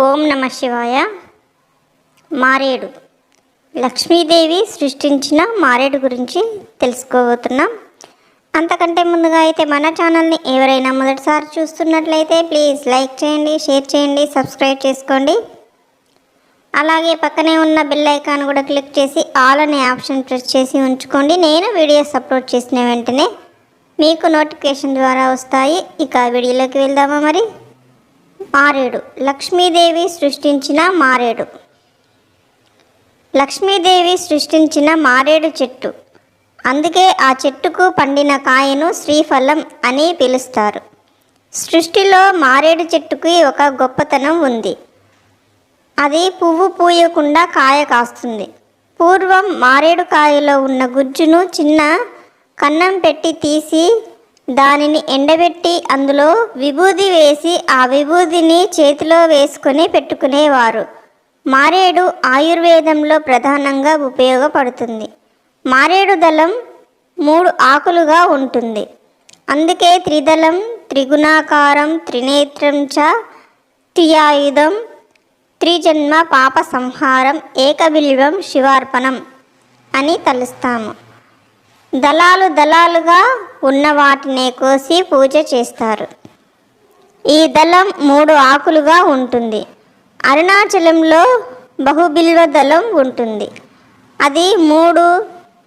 ఓం నమ శివాయ. మారేడు. లక్ష్మీదేవి సృష్టించిన మారేడు గురించి తెలుసుకోబోతున్నాం. అంతకంటే ముందుగా అయితే మన ఛానల్ని ఎవరైనా మొదటిసారి చూస్తున్నట్లయితే ప్లీజ్ లైక్ చేయండి షేర్ చేయండి సబ్స్క్రైబ్ చేసుకోండి. అలాగే పక్కనే ఉన్న బెల్ ఐకాన్ కూడా క్లిక్ చేసి ఆల్ అనే ఆప్షన్ ప్రెస్ చేసి ఉంచుకోండి. నేను వీడియోస్ అప్లోడ్ చేసిన వెంటనే మీకు నోటిఫికేషన్ ద్వారా వస్తాయి. ఇక వీడియోలోకి వెళ్దామా మరి? మారేడు. లక్ష్మీదేవి సృష్టించిన మారేడు. లక్ష్మీదేవి సృష్టించిన మారేడు చెట్టు. అందుకే ఆ చెట్టుకు పండిన కాయను శ్రీఫలం అని పిలుస్తారు. సృష్టిలో మారేడు చెట్టుకి ఒక గొప్పతనం ఉంది. అది పువ్వు పూయకుండా కాయ కాస్తుంది. పూర్వం మారేడు కాయలో ఉన్న గుజ్జును చిన్న కన్నం పెట్టి తీసి దానిని ఎండబెట్టి అందులో విభూది వేసి ఆ విభూదిని చేతిలో వేసుకొని పెట్టుకునేవారు. మారేడు ఆయుర్వేదంలో ప్రధానంగా ఉపయోగపడుతుంది. మారేడు దళం మూడు ఆకులుగా ఉంటుంది. అందుకే త్రిదళం త్రిగుణాకారం త్రినేత్రం చ త్రియాయుధం త్రిజన్మ పాప సంహారం ఏకబిల్వం శివార్పణం అని తలుస్తాము. దళాలు దళాలుగా ఉన్న వాటినే కోసి పూజ చేస్తారు. ఈ దళం మూడు ఆకులుగా ఉంటుంది. అరుణాచలంలో బహుబిల్వ దళం ఉంటుంది. అది మూడు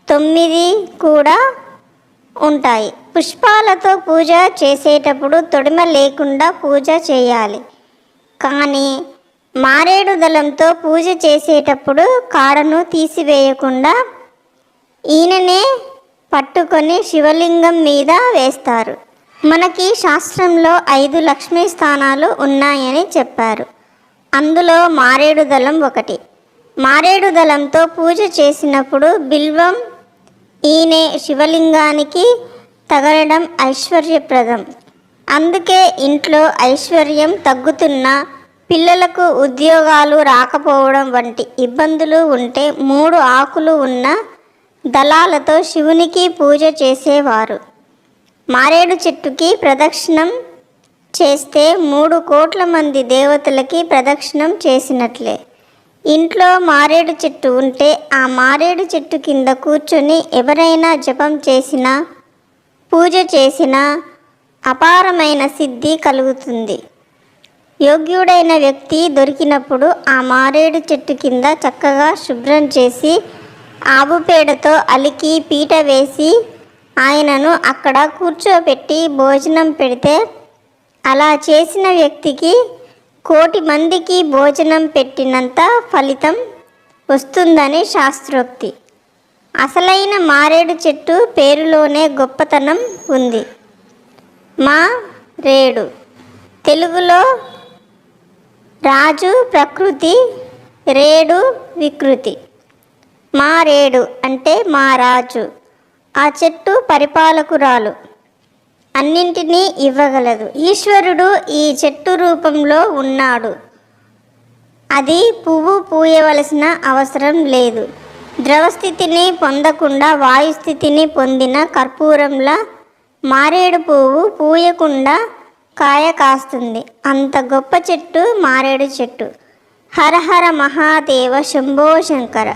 తొమ్మిది కూడా ఉంటాయి. పుష్పాలతో పూజ చేసేటప్పుడు తొడిమ లేకుండా పూజ చేయాలి. కానీ మారేడు దళంతో పూజ చేసేటప్పుడు కాడను తీసివేయకుండా ఈయననే పట్టుకొని శివలింగం మీద వేస్తారు. మనకి శాస్త్రంలో ఐదు లక్ష్మీ స్థానాలు ఉన్నాయని చెప్పారు. అందులో మారేడు దళం ఒకటి. మారేడు దళంతో పూజ చేసినప్పుడు బిల్వం ఈయనే శివలింగానికి తగలడం ఐశ్వర్యప్రదం. అందుకే ఇంట్లో ఐశ్వర్యం తగ్గుతున్న పిల్లలకు ఉద్యోగాలు రాకపోవడం వంటి ఇబ్బందులు ఉంటే మూడు ఆకులు ఉన్న దళాలతో శివునికి పూజ చేసేవారు. మారేడు చెట్టుకి ప్రదక్షిణం చేస్తే మూడు కోట్ల మంది దేవతలకి ప్రదక్షిణం చేసినట్లే. ఇంట్లో మారేడు చెట్టు ఉంటే ఆ మారేడు చెట్టు కింద కూర్చొని ఎవరైనా జపం చేసినా పూజ చేసినా అపారమైన సిద్ధి కలుగుతుంది. యోగ్యుడైన వ్యక్తి దొరికినప్పుడు ఆ మారేడు చెట్టు కింద చక్కగా శుభ్రం చేసి ఆవు పేడతో అలికి పీట వేసి ఆయనను అక్కడ కూర్చోబెట్టి భోజనం పెడితే అలా చేసిన వ్యక్తికి కోటి మందికి భోజనం పెట్టినంత ఫలితం వస్తుందని శాస్త్రోక్తి. అసలైన మారేడు చెట్టు పేరులోనే గొప్పతనం ఉంది. మా రేడు. తెలుగులో రాజు ప్రకృతి రేడు వికృతి. మారేడు అంటే మా రాజు. ఆ చెట్టు పరిపాలకురాలు అన్నింటినీ ఇవ్వగలదు. ఈశ్వరుడు ఈ చెట్టు రూపంలో ఉన్నాడు. అది పువ్వు పూయవలసిన అవసరం లేదు. ద్రవస్థితిని పొందకుండా వాయుస్థితిని పొందిన కర్పూరంలా మారేడు పువ్వు పూయకుండా కాయ కాస్తుంది. అంత గొప్ప చెట్టు మారేడు చెట్టు. హరహర మహాదేవ శంభో శంకర.